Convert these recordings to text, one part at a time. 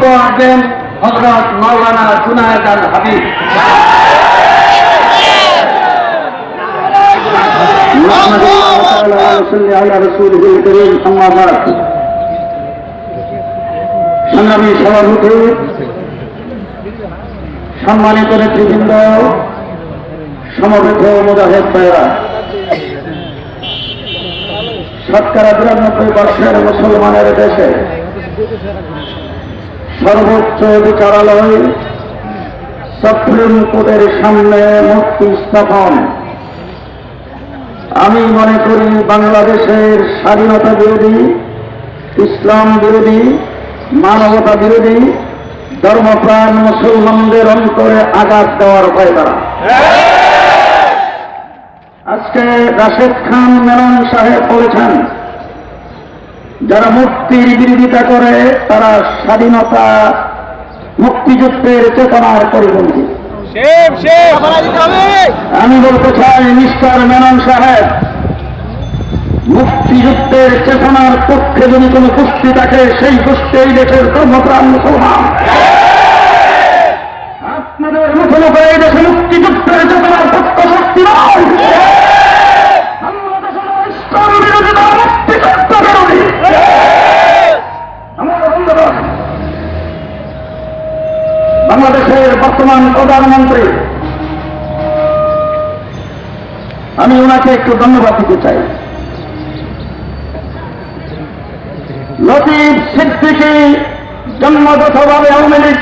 বক্তব্য রাখবেন হজরত মৌলানা জুনায়দ আল হাবিব। সংগ্রামী সভাপতি, সম্মানিত নেতৃবৃন্দ, সমবেত মুজাহেদ ভাইরা শতকরা বিরানব্বই বর্ষের মুসলমানের দেশে সর্বোচ্চ বিচারালয় সুপ্রিম কোর্টের সামনে মুক্তি স্থাপন। আমি মনে করি বাংলাদেশের স্বাধীনতা বিরোধী, ইসলাম বিরোধী, মানবতা বিরোধী, ধর্মপ্রাণ মুসলমানদের অন্তরে আঘাত দেওয়ার ভয় তারা। আজকে রাশেদ খান মেনন সাহেব বলেছেন যারা মুক্তির বিরোধিতা করে তারা স্বাধীনতা মুক্তিযুদ্ধের চেতনার পরিপন্থী। আমি বলতে চাই মিস্টার মেনন সাহেব মুক্তিযুদ্ধের চেতনার পক্ষে যদি কোনো গোষ্ঠী থাকে সেই গোষ্ঠী এই দেশের ধর্মপ্রাণ মুসলমান। আপনাদের মুখে এই দেশে মুক্তিযুদ্ধের চেতনার পক্ষ শক্তি নয়। বাংলাদেশের বর্তমান প্রধানমন্ত্রী। আমি ওনাকে একটু ধন্যবাদ দিতে চাই। লতিফ সিদ্দিকি জন্মগতভাবে আওয়ামী লীগ,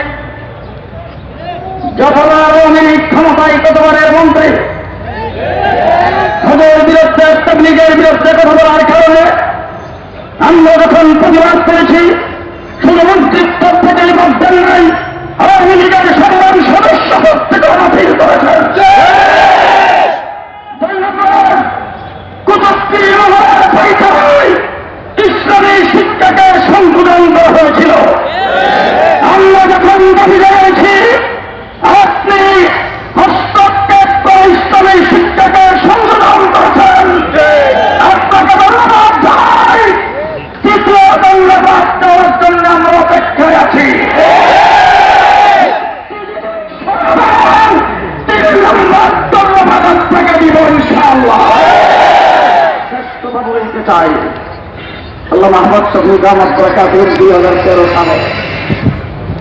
যতবার আওয়ামী লীগ ক্ষমতায় ততবারের মন্ত্রী। হজের বিরুদ্ধে, তবলিগের বিরুদ্ধে কথা বলার কারণে আমরা যখন প্রতিবাদ করেছি শুধু মন্ত্রীর পদ থেকে নিয়োগ নাই। আওয়ামী লীগের সংগ্রাম সদস্য পদ থেকে বাতিল করেছেন ইসলামী শিক্ষাকে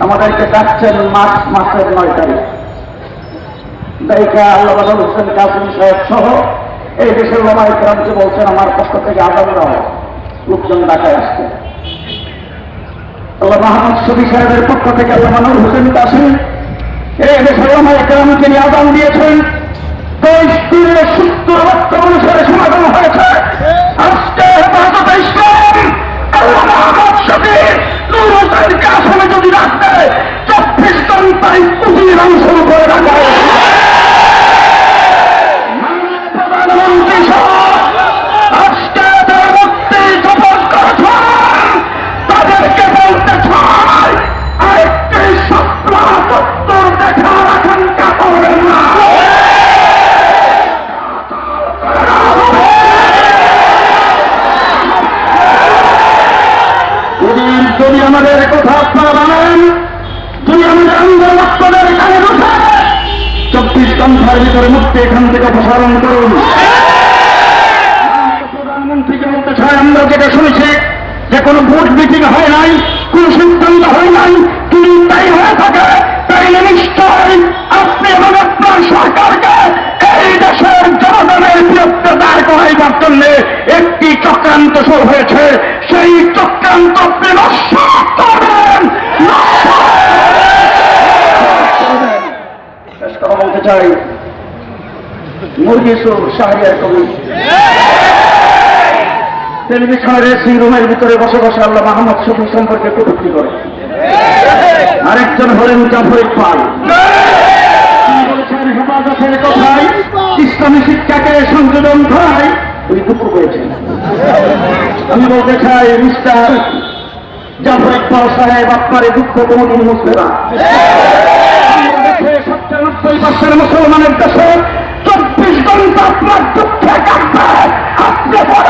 আমাদেরকে ডাকছেন মার্চ মাসের নয় তারিখ। আল্লাহ হোসেন কাসিম সাহেব সহ এই দেশের বাবাই ক্রান্তি বলছেন, আমার পক্ষ থেকে আগামী রহ লোকজন ঢাকায় আসছে। আল্লাহ মাহমদ শফি সাহেবের পক্ষ থেকে আল্লাহ মানুর হোসেন কাসিম এই দেশের বাবাই ক্রান্তি আগাম দিয়েছেন তেইশ দিনে সত্তর লক্ষ মানুষের সমাগম হয়েছে। আজকে হেফাজতে ইসলাম, আল্লাহ যদি রাখতে চব্বিশ ঘন্টায় কুটির অংশ করে রাখা। আমাদের কথা আপনারা যদি আমাদের আন্দোলন আপনাদের কানে ঢোকে চব্বিশ ঘণ্টার ভিতরে মুক্তি এখান থেকে অপসারণ করুন। তাই নিশ্চয় একটি চক্রান্ত শুরু হয়েছে। সেই চক্রান্ত আপনি চাই মুরগি সুর শাহরিয়ার কবি। টেলিভিশনের এসি রুমের ভিতরে বসে বসে আল্লাহ মাহমদ শফি সম্পর্কে কটুক্তি করে। আরেকজন হলেন জাফর ইকবাল হেফাজতের কথায় ইসলামী শিক্ষাকে সংযোজন করায় উনি দুঃখ করেছেন আমি বলতে চাই, মিস্টার জাফর ইকবাল সাহেব আপনার দুঃখ কোনদিন বাংলাদেশে পার্সেন্ট মুসলমানের দেশে চব্বিশ ঘণ্টা আপনার দুঃখে কাটবে। আপনি বড়